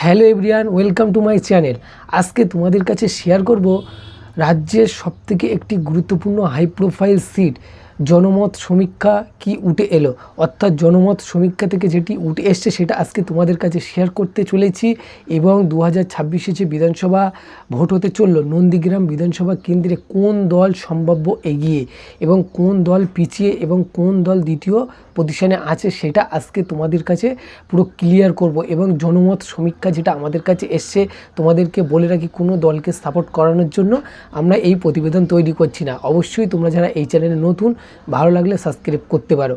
Hello everyone, welcome to my channel. আজকে তোমাদের কাছে শেয়ার করব রাজ্যের সবথেকে একটি গুরুত্বপূর্ণ হাই প্রোফাইল সিট জনমত সমীক্ষা কি উঠে এলো? অর্থাৎ জনমত সমীক্ষা থেকে যেটি উঠে এসছে সেটা আজকে তোমাদের কাছে শেয়ার করতে চলেছি এবং দু হাজার ছাব্বিশে যে বিধানসভা ভোট হতে চলল, নন্দীগ্রাম বিধানসভা কেন্দ্রে কোন দল সম্ভাব্য এগিয়ে এবং কোন দল পিছিয়ে এবং কোন দল দ্বিতীয় পজিশনে আছে সেটা আজকে তোমাদের কাছে পুরো ক্লিয়ার করব এবং জনমত সমীক্ষা যেটা আমাদের কাছে এসছে তোমাদেরকে বলে রাখি কোনো দলকে সাপোর্ট করানোর জন্য আমরা এই প্রতিবেদন তৈরি করছি না। অবশ্যই তোমরা যারা এই চ্যানেলে নতুন ভালো লাগলে সাবস্ক্রাইব করতে পারো।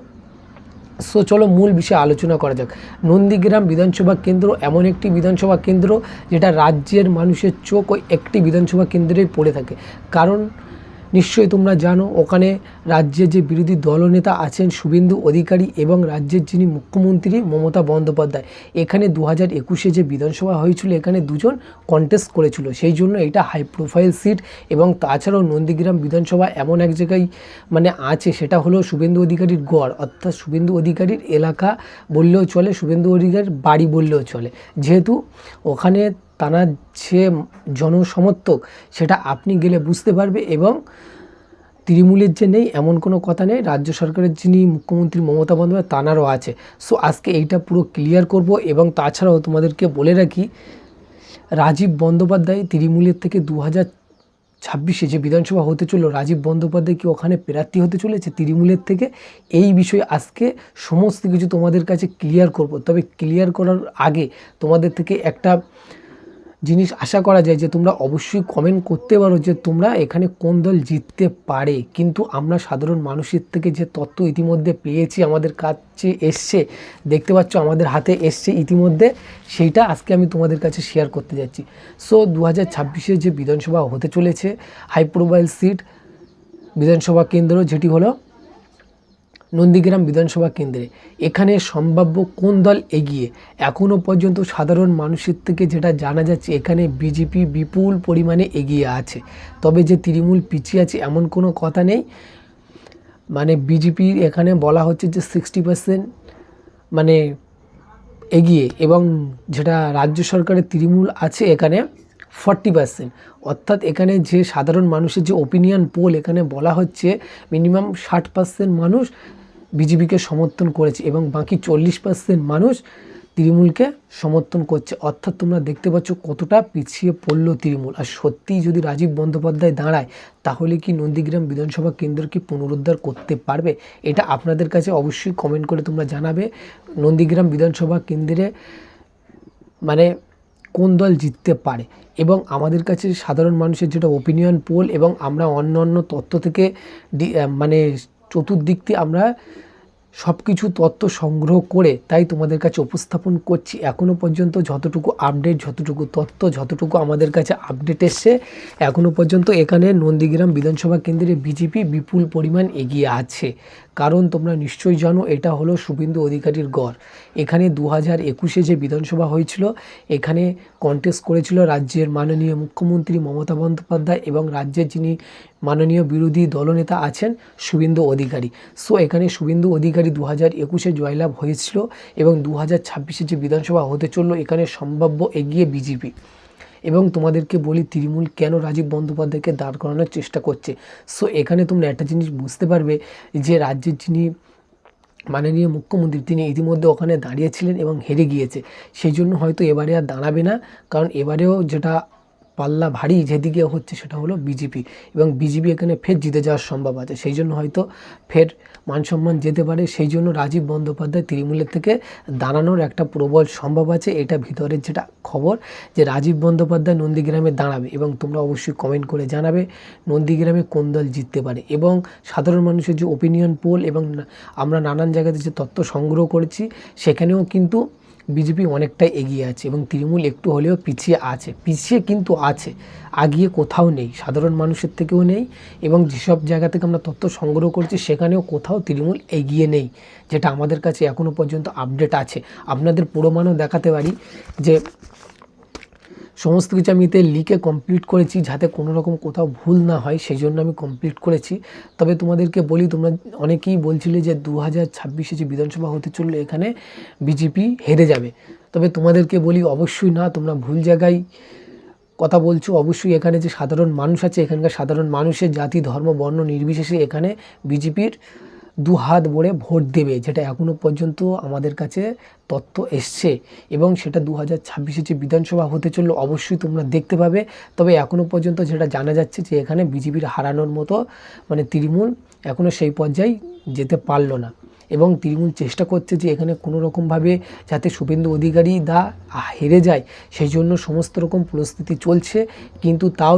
সো চলো মূল বিষয়ে আলোচনা করা যাক। নন্দীগ্রাম বিধানসভা কেন্দ্র এমন একটি বিধানসভা কেন্দ্র যেটা রাজ্যের মানুষের চোখ ওই একটি বিধানসভা কেন্দ্রেই পড়ে থাকে। কারণ নিশ্চয়ই তোমরা জানো, ওখানে রাজ্যের যে বিরোধী দলনেতা আছেন শুভেন্দু অধিকারী এবং রাজ্যের যিনি মুখ্যমন্ত্রী মমতা বন্দ্যোপাধ্যায়, এখানে দু হাজার একুশে যে বিধানসভা হয়েছিল, এখানে দুজন কন্টেস্ট করেছিল। সেই জন্য এটা হাই প্রোফাইল সিট এবং তাছাড়াও নন্দীগ্রাম বিধানসভা এমন এক জায়গায় মানে আছে, সেটা হলো শুভেন্দু অধিকারীর গড়। অর্থাৎ শুভেন্দু অধিকারীর এলাকা বললেও চলে, শুভেন্দু অধিকারীর বাড়ি বললেও চলে। যেহেতু ওখানে তারা যে জনসমর্থক, সেটা আপনি গেলে বুঝতে পারবে এবং তৃণমূলের যে নেই, এমন কোনো কথা নেই। রাজ্য সরকারের যিনি মুখ্যমন্ত্রী মমতা বন্দ্যোপাধ্যায়, তানারও আছে। সো আজকে এইটা পুরো ক্লিয়ার করব এবং তাছাড়াও তোমাদেরকে বলে রাখি, রাজীব বন্দ্যোপাধ্যায় তৃণমূলের থেকে দু হাজার ছাব্বিশে যে বিধানসভা হতে চলল, রাজীব বন্দ্যোপাধ্যায় কি ওখানে প্রার্থী হতে চলেছে তৃণমূলের থেকে? এই বিষয়ে আজকে সমস্ত কিছু তোমাদের কাছে ক্লিয়ার করব। তবে ক্লিয়ার করার আগে তোমাদের থেকে একটা জিনিস আশা করা যায় যে তোমরা অবশ্যই কমেন্ট করতে পারো যে তোমরা এখানে কোন দল জিততে পারে। কিন্তু আমরা সাধারণ মানুষের থেকে যে তথ্য ইতিমধ্যে পেয়েছি, আমাদের কাছে এসছে, দেখতে পাচ্ছ আমাদের হাতে এসছে ইতিমধ্যে, সেইটা আজকে আমি তোমাদের কাছে শেয়ার করতে যাচ্ছি। সো দু হাজার যে বিধানসভা হতে চলেছে হাই প্রোফাইল সিট বিধানসভা কেন্দ্র যেটি হলো নন্দীগ্রাম বিধানসভা কেন্দ্রে। এখানে সম্ভাব্য কোন দল এগিয়ে এখনও পর্যন্ত সাধারণ মানুষের থেকে যেটা জানা যাচ্ছে, এখানে বিজেপি বিপুল পরিমাণে এগিয়ে আছে। তবে যে তৃণমূল পিছিয়ে আছে এমন কোনো কথা নেই। মানে বিজেপির এখানে বলা হচ্ছে যে সিক্সটি পার্সেন্ট মানে এগিয়ে এবং যেটা রাজ্য সরকারের তৃণমূল আছে এখানে ফর্টি পার্সেন্ট অর্থাৎ এখানে যে সাধারণ মানুষের যে ওপিনিয়ন পোল এখানে বলা হচ্ছে মিনিমাম ষাট পার্সেন্ট মানুষ বিজেপিকে সমর্থন করেছে এবং বাকি চল্লিশ পার্সেন্ট মানুষ তৃণমূলকে সমর্থন করছে। অর্থাৎ তোমরা দেখতে পাচ্ছ কতটা পিছিয়ে পড়ল তৃণমূল। আর সত্যিই যদি রাজীব বন্দ্যোপাধ্যায় দাঁড়ায়, তাহলে কি নন্দীগ্রাম বিধানসভা কেন্দ্রকে পুনরুদ্ধার করতে পারবে? এটা আপনাদের কাছে অবশ্যই কমেন্ট করে তোমরা জানাবে। নন্দীগ্রাম বিধানসভা কেন্দ্রে মানে কোন দল জিততে পারে? এবং আমাদের কাছে সাধারণ মানুষের যেটা ওপিনিয়ন পোল এবং আমরা অন্য অন্য তথ্য থেকে মানে চতুর্দিক দিয়ে আমরা সব কিছু তথ্য সংগ্রহ করে তাই তোমাদের কাছে উপস্থাপন করছি। এখনও পর্যন্ত যতটুকু আপডেট যতটুকু তথ্য, যতটুকু আমাদের কাছে আপডেট এসছে এখনও পর্যন্ত এখানে নন্দীগ্রাম বিধানসভা কেন্দ্রে বিজেপি বিপুল পরিমাণ এগিয়ে আছে। কারণ তোমরা নিশ্চয়ই জানো, এটা হলো শুভেন্দু অধিকারীর গড়। এখানে দু হাজার একুশে যে বিধানসভা হয়েছিল, এখানে কন্টেস্ট করেছিল রাজ্যের মাননীয় মুখ্যমন্ত্রী মমতা বন্দ্যোপাধ্যায় এবং রাজ্যের যিনি মাননীয় বিরোধী দলনেতা আছেন শুভেন্দু অধিকারী। সো এখানে শুভেন্দু অধিকারী দু হাজার একুশে জয়লাভ হয়েছিল এবং দু হাজার ছাব্বিশে যে বিধানসভা হতে চলল, এখানে সম্ভাব্য এগিয়ে বিজেপি। এবং তোমাদেরকে বলি, তৃণমূল কেন রাজীব বন্দ্যোপাধ্যায়কে দাঁড় করানোর চেষ্টা করছে? সো এখানে তোমরা একটা জিনিস বুঝতে পারবে যে, রাজ্যের যিনি মাননীয় মুখ্যমন্ত্রী, তিনি ইতিমধ্যে ওখানে দাঁড়িয়েছিলেন এবং হেরে গিয়েছে। সেই জন্য হয়তো এবারে আর দাঁড়াবে না, কারণ এবারেও যেটা পাল্লা ভারী যেদিকে হচ্ছে সেটা হলো বিজেপি এবং বিজেপি এখানে ফের জিতে যাওয়ার সম্ভব আছে। সেই জন্য হয়তো ফের মান সম্মান যেতে পারে। সেই জন্য রাজীব বন্দ্যোপাধ্যায় তৃণমূলের থেকে দাঁড়ানোর একটা প্রবল সম্ভব আছে। এটা ভিতরের যেটা খবর যে রাজীব বন্দ্যোপাধ্যায় নন্দীগ্রামে দাঁড়াবে এবং তোমরা অবশ্যই কমেন্ট করে জানাবে নন্দীগ্রামে কোন দল জিততে পারে এবং সাধারণ মানুষের যে ওপিনিয়ন পোল এবং আমরা নানান জায়গাতে যে তথ্য সংগ্রহ করেছি সেখানেও কিন্তু বিজেপি অনেকটাই এগিয়ে আছে এবং তৃণমূল একটু হলেও পিছিয়ে আছে। পিছিয়ে কিন্তু আছে, আগিয়ে কোথাও নেই, সাধারণ মানুষের থেকেও নেই এবং যেসব জায়গা থেকে আমরা তথ্য সংগ্রহ করছি সেখানেও কোথাও তৃণমূল এগিয়ে নেই, যেটা আমাদের কাছে এখনও পর্যন্ত আপডেট আছে। আপনাদের প্রমাণও দেখাতে পারি যে সমস্ত কিছু আমি এতে লিখে কমপ্লিট করেছি যাতে কোনো রকম কোথাও ভুল না হয়, সেই জন্য আমি কমপ্লিট করেছি। তবে তোমাদেরকে বলি, তোমরা অনেকেই বলছিলে যে দু হাজার ছাব্বিশে যে বিধানসভা হতে চলল, এখানে বিজেপি হেরে যাবে। তবে তোমাদেরকে বলি, অবশ্যই না, তোমরা ভুল জায়গায় কথা বলছো। অবশ্যই এখানে যে সাধারণ মানুষ আছে, এখানকার সাধারণ মানুষের জাতি, ধর্ম, বর্ণ নির্বিশেষে এখানে বিজেপির দু হাত ভরে ভোট দেবে, যেটা এখনও পর্যন্ত আমাদের কাছে তথ্য এসছে এবং সেটা দু হাজার ছাব্বিশে যে বিধানসভা হতে চলল অবশ্যই তোমরা দেখতে পাবে। তবে এখনও পর্যন্ত যেটা জানা যাচ্ছে যে এখানে বিজেপির হারানোর মতো মানে তৃণমূল এখনও সেই পর্যায়ে যেতে পারল না এবং তৃণমূল চেষ্টা করছে যে এখানে কোনো রকমভাবে যাতে শুভেন্দু অধিকারী দা হেরে যায়, সেই জন্য সমস্ত রকম পরিস্থিতি চলছে। কিন্তু তাও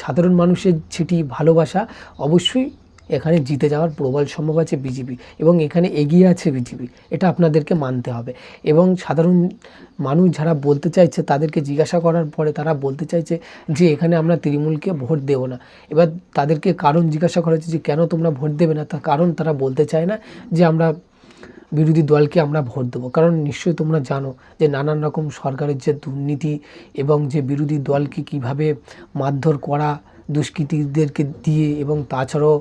সাধারণ মানুষের সেটি ভালোবাসা অবশ্যই এখানে জিতে যাওয়ার প্রবল সম্ভব আছে বিজেপি এবং এখানে এগিয়ে আছে বিজেপি, এটা আপনাদেরকে মানতে হবে। এবং সাধারণ মানুষ যারা বলতে চাইছে তাদেরকে জিজ্ঞাসা করার পরে তারা বলতে চাইছে যে এখানে আমরা তৃণমূলকে ভোট দেবো না। এবার তাদেরকে কারণ জিজ্ঞাসা করা হচ্ছে যে কেন তোমরা ভোট দেবে না? তার কারণ তারা বলতে চায় না যে আমরা বিরোধী দলকে আমরা ভোট দেবো। কারণ নিশ্চয়ই তোমরা জানো যে নানান রকম সরকারের যে দুর্নীতি এবং যে বিরোধী দলকে কীভাবে মারধর করা দুষ্কৃতীদেরকে দিয়ে এবং তাছাড়াও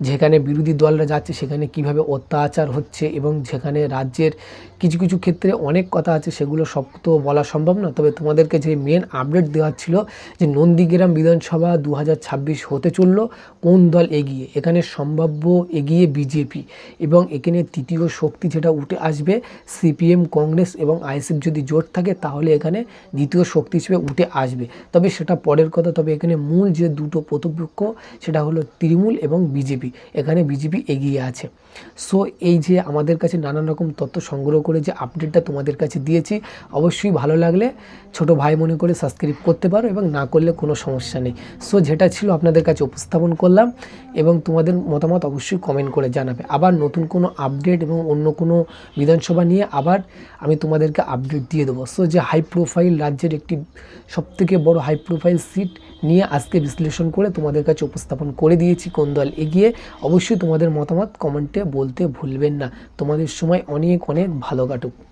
যেখানে বিরোধী দলরা যাচ্ছে সেখানে কীভাবে অত্যাচার হচ্ছে এবং যেখানে রাজ্যের কিছু কিছু ক্ষেত্রে অনেক কথা আছে, সেগুলো সব তো বলা সম্ভব না। তবে তোমাদেরকে যে মেন আপডেট দেওয়া ছিল যে নন্দীগ্রাম বিধানসভা দু হাজার ছাব্বিশ হতে চলল, কোন দল এগিয়ে? এখানে সম্ভাব্য এগিয়ে বিজেপি এবং এখানে তৃতীয় শক্তি যেটা উঠে আসবে, সিপিএম, কংগ্রেস এবং আইএসএফ যদি জোট থাকে, তাহলে এখানে দ্বিতীয় শক্তি হিসেবে উঠে আসবে। তবে সেটা পরের কথা, তবে এখানে মূল যে দুটো প্রতিপক্ষ, সেটা হলো তৃণমূল এবং বিজেপি। এখানে বিজেপি এগিয়ে আছে। সো এই যে আমাদের কাছে নানান রকম তথ্য সংগ্রহ করে যে আপডেটটা তোমাদের কাছে দিয়েছি, অবশ্যই ভালো লাগলে ছোট ভাই মনে করে সাবস্ক্রাইব করতে পারো এবং না করলে কোনো সমস্যা নেই। সো যেটা ছিল আপনাদের কাছে উপস্থাপন করলাম এবং তোমাদের মতামত অবশ্যই কমেন্ট করে জানাবে। আবার নতুন কোনো আপডেট এবং অন্য কোনো বিধানসভা নিয়ে আবার আমি তোমাদেরকে আপডেট দিয়ে দেবো। সো যে হাই প্রোফাইল রাজ্যের একটি সবথেকে বড় হাই প্রোফাইল সিট নিয়ে আজকে বিশ্লেষণ করে তোমাদের কাছে উপস্থাপন করে দিয়েছি কোন দল এগিয়ে, অবশ্যই তোমাদের মতামত কমেন্টে বলতে ভুলবেন না। তোমাদের সময় অনেক অনেক ভালো हलो